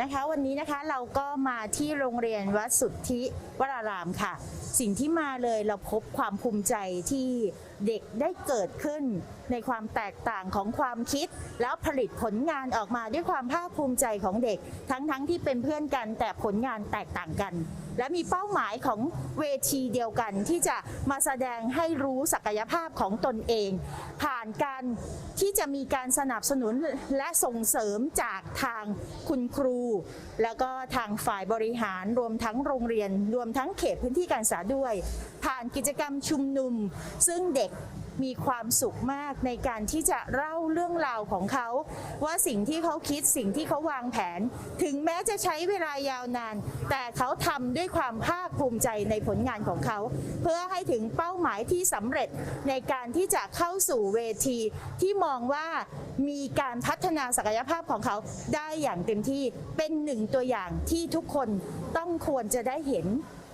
นะคะ วันนี้นะคะเราก็มาที่โรงเรียนวัดสุทธิวรารามค่ะ สิ่งที่มาเลยเราพบความภูมิใจที่ เด็กได้เกิดขึ้น ในความแตกต่างของความคิด แล้วผลิตผลงานออกมาด้วยความภาคภูมิใจของเด็ก ทั้งๆทที่เป็นเพื่อนกันแต่ผลงานแตกต่างกัน และมีเป้าหมายของเวทีเดียวกันที่จะมาแสดงให้รู้ศักยภาพของตนเอง ผ่านการที่จะมีการสนับสนุนและส่งเสริมจากทางคุณครู แล้วก็ทางฝ่ายบริหารรวมทั้งโรงเรียน รวมทั้งเขตพื้นที่การศึกษาด้วย ผ่านกิจกรรมชุมนุม ซึ่งเด็กมีความสุขมากในการที่จะเล่าเรื่องราวของเขา ว่าสิ่งที่เขาคิดสิ่งที่เขาวางแผน ถึงแม้จะใช้เวลายาวนาน แต่เขาทำด้วยความภาคภูมิใจในผลงานของเขา เพื่อให้ถึงเป้าหมายที่สำเร็จในการที่จะเข้าสู่เวที ที่มองว่ามีการพัฒนาศักยภาพของเขาได้อย่างเต็มที่เป็นหนึ่งตัวอย่างที่ทุกคนต้องควรจะได้เห็น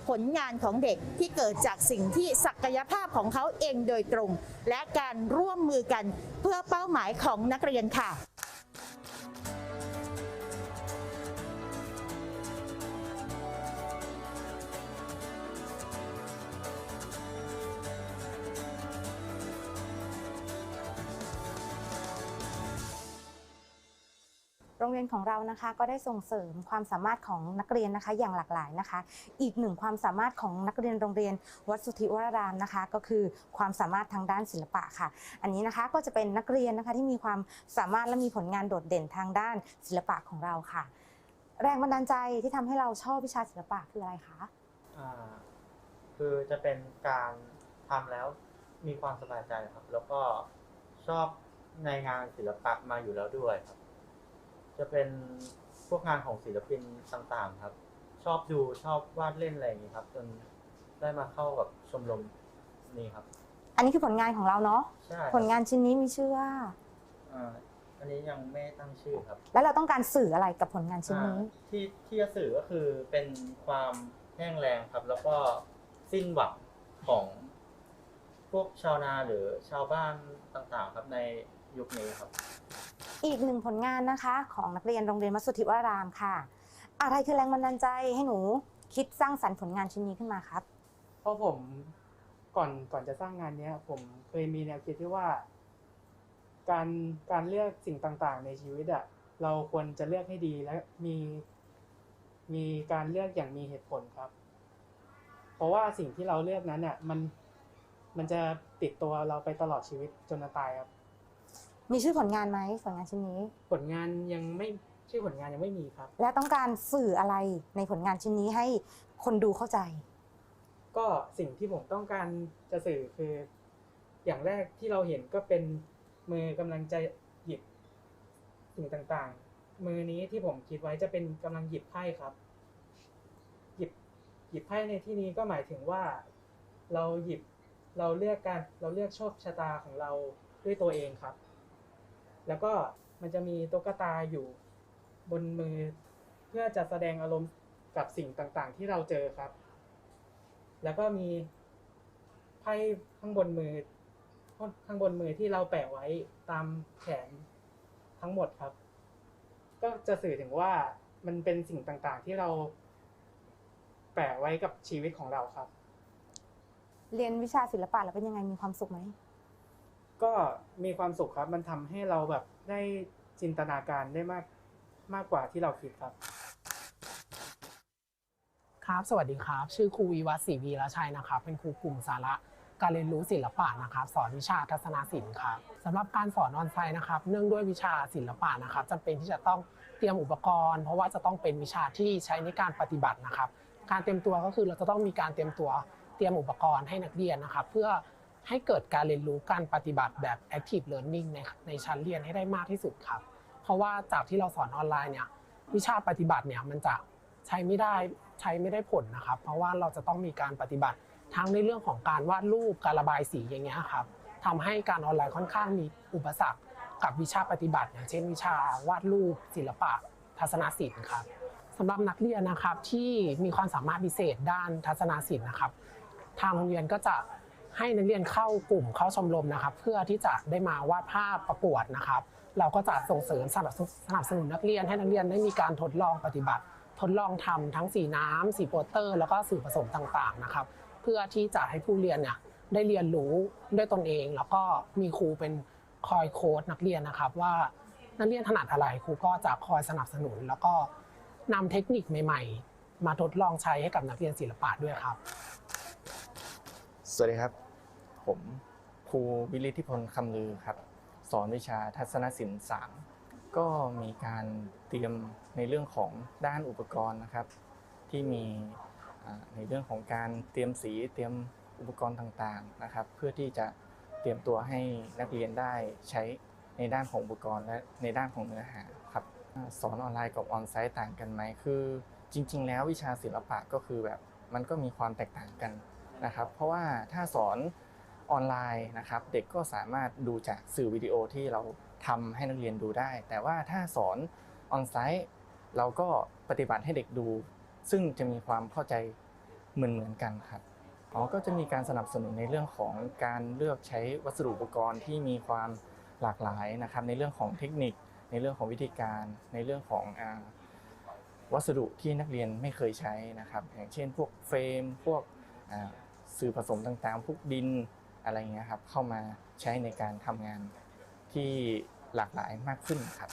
ผลงานของเด็กที่เกิดจากสิ่งที่ศักยภาพของเขาเองโดยตรง และการร่วมมือกันเพื่อเป้าหมายของนักเรียนค่ะ โรงเรียนของเรานะคะก็ได้ส่งเสริมความสามารถของนักเรียนนะคะอย่างหลากหลายนะคะ อีกหนึ่งความสามารถของนักเรียนโรงเรียนวัดสุทธิวรารามนะคะ ก็คือความสามารถทางด้านศิลปะค่ะ อันนี้นะคะก็จะเป็นนักเรียนนะคะที่มีความสามารถและมีผลงานโดดเด่นทางด้านศิลปะของเราค่ะ แรงบันดาลใจที่ทำให้เราชอบวิชาศิลปะคืออะไรคะอ่าคือจะเป็นการทำแล้วมีความสบายใจครับ แล้วก็ชอบในงานศิลปะมาอยู่แล้วด้วยครับ จะเป็นพวกงานของศิลปินต่างๆครับ ชอบดูชอบวาดเล่นอะไรอย่างนี้ครับ จนได้มาเข้ากับชมรมนี้ครับ อันนี้คือผลงานของเราเนาะใช่ผลงานชิ้นนี้มีชื่อว่า อ่าอันนี้ยังไม่ตั้งชื่อครับ แล้วเราต้องการสื่ออะไรกับผลงานชิ้นนี้ อ่าที่ที่จะสื่อก็คือเป็นความแห้งแรงครับ แล้วก็สิ้นหวังของพวกชาวนาหรือชาวบ้านต่างๆ ครับในยุคนี้ครับ อีกหนึ่งผลงานนะคะ ของนักเรียนโรงเรียนมัสสุทธิวรารามค่ะ อะไรคือแรงบันดาลใจให้หนูคิดสร้างสรรค์ผลงานชิ้นนี้ขึ้นมาครับ เพราะผมก่อนก่อนจะสร้างงานเนี้ย ผมเคยมีแนวคิดที่ว่า การการเลือกสิ่งต่างๆ ในชีวิตอะเราควรจะเลือกให้ดีและมีมีการเลือกอย่างมีเหตุผลครับ เพราะว่าสิ่งที่เราเลือกนั้นอะมันมันจะติดตัวเราไปตลอดชีวิตจนตายครับ มีชื่อผลงานไหมผลงานชิ้นนี้ ผลงานยังไม่ชื่อผลงานยังไม่มีครับ และต้องการสื่ออะไรในผลงานชิ้นนี้ให้คนดูเข้าใจ ก็สิ่งที่ผมต้องการจะสื่อคือ อย่างแรกที่เราเห็นก็เป็นมือกำลังจะหยิบสิ่งต่างๆ มือนี้ที่ผมคิดไว้จะเป็นกำลังหยิบไพ่ครับ หยิบหยิบไพ่ในที่นี้ก็หมายถึงว่า เราหยิบเราเลือกการเราเลือกโชคชะตาของเราด้วยตัวเองครับ แล้วก็มันจะมีตุ๊กตาอยู่บนมือ เพื่อจะแสดงอารมณ์กับสิ่งต่างๆ ที่เราเจอครับ แล้วก็มีไพ่ข้างบนมือ ข้างบนมือที่เราแปะไว้ตามแขนทั้งหมดครับ ก็จะสื่อถึงว่ามันเป็นสิ่งต่างๆ ที่เราแปะไว้กับชีวิตของเราครับ เรียนวิชาศิลปะแล้วเป็นยังไงมีความสุขไหม ก็มีความสุขครับ มันทำให้เราแบบได้จินตนาการได้มากมากกว่าที่เราคิดครับ ครับสวัสดีครับ ชื่อครูวีวัฒน์ศรีวีรชัยนะครับ เป็นครูกลุ่มสาระการเรียนรู้ศิลปะนะครับ สอนวิชาทัศนศิลป์ครับสำหรับการสอนออนไซต์นะครับ เนื่องด้วยวิชาศิลปะนะครับจำเป็นที่จะต้องเตรียมอุปกรณ์ เพราะว่าจะต้องเป็นวิชาที่ใช้ในการปฏิบัตินะครับ การเตรียมตัวก็คือเราจะต้องมีการเตรียมตัวเตรียมอุปกรณ์ให้นักเรียนนะครับ เพื่อ ให้เกิดการเรียนรู้การปฏิบัติแบบ active learning ในในชั้นเรียนให้ได้มากที่สุดครับ เพราะว่าจากที่เราสอนออนไลน์เนี่ยวิชาปฏิบัติเนี่ยมันจะใช้ไม่ได้ใช้ไม่ได้ผลนะครับ เพราะว่าเราจะต้องมีการปฏิบัติทั้งในเรื่องของการวาดรูปการระบายสีอย่างเงี้ยครับทำให้การออนไลน์ค่อนข้างมีอุปสรรคกับวิชาปฏิบัติอย่างเช่นวิชาวาดรูป ศิลปะ ทัศนศิลป์ครับสำหรับนักเรียนนะครับที่มีความสามารถพิเศษด้านทัศนศิลป์นะครับ ทางโรงเรียนก็จะ ให้นักเรียนเข้ากลุ่มเข้าชมรมนะครับ เพื่อที่จะได้มาวาดภาพประกวดนะครับ เราก็จะส่งเสริมสนับสนุนสนับสนุนนักเรียนให้นักเรียนได้มีการทดลองปฏิบัติ ทดลองทำทั้งสีน้ำสีโปสเตอร์ แล้วก็สื่อผสมต่างๆนะครับ เพื่อที่จะให้ผู้เรียนเนี่ยได้เรียนรู้ด้วยตนเอง แล้วก็มีครูเป็นคอยโค้ดนักเรียนนะครับ ว่านักเรียนถนัดอะไรครูก็จะคอยสนับสนุน แล้วก็นำเทคนิคใหม่ ๆ มาทดลองใช้ให้กับนักเรียนศิลปะด้วยครับ สวัสดีครับ ผมครูวิริธิพลคำลือครับ สอนวิชาทัศนศิลป์สามก็มีการเตรียมในเรื่องของด้านอุปกรณ์นะครับ ที่มีในเรื่องของการเตรียมสีเตรียมอุปกรณ์ต่างๆนะครับ เพื่อที่จะเตรียมตัวให้นักเรียนได้ใช้ในด้านของอุปกรณ์และในด้านของเนื้อหาครับสอนออนไลน์กับออนไซต์ต่างกันไหมคือจริง ๆ แล้ววิชาศิลปะก็คือแบบมันก็มีความแตกต่างกันนะครับ เพราะว่าถ้าสอน ออนไลน์นะครับเด็กก็สามารถดูจากสื่อวิดีโอที่เราทำให้นักเรียนดูได้ แต่ว่าถ้าสอนออนไซต์เราก็ปฏิบัติให้เด็กดู ซึ่งจะมีความเข้าใจเหมือนเหมือนกันครับอ๋อก็จะมีการสนับสนุนในเรื่องของการเลือกใช้วัสดุอุปกรณ์ที่มีความหลากหลายนะครับ ในเรื่องของเทคนิค ในเรื่องของวิธีการ ในเรื่องของวัสดุที่นักเรียนไม่เคยใช้นะครับ อย่างเช่น พวกเฟรม พวกสื่อผสมต่างๆ พวกดิน อะไรเงี้ยครับเข้ามาใช้ในการทำงานที่หลากหลายมากขึ้นครับ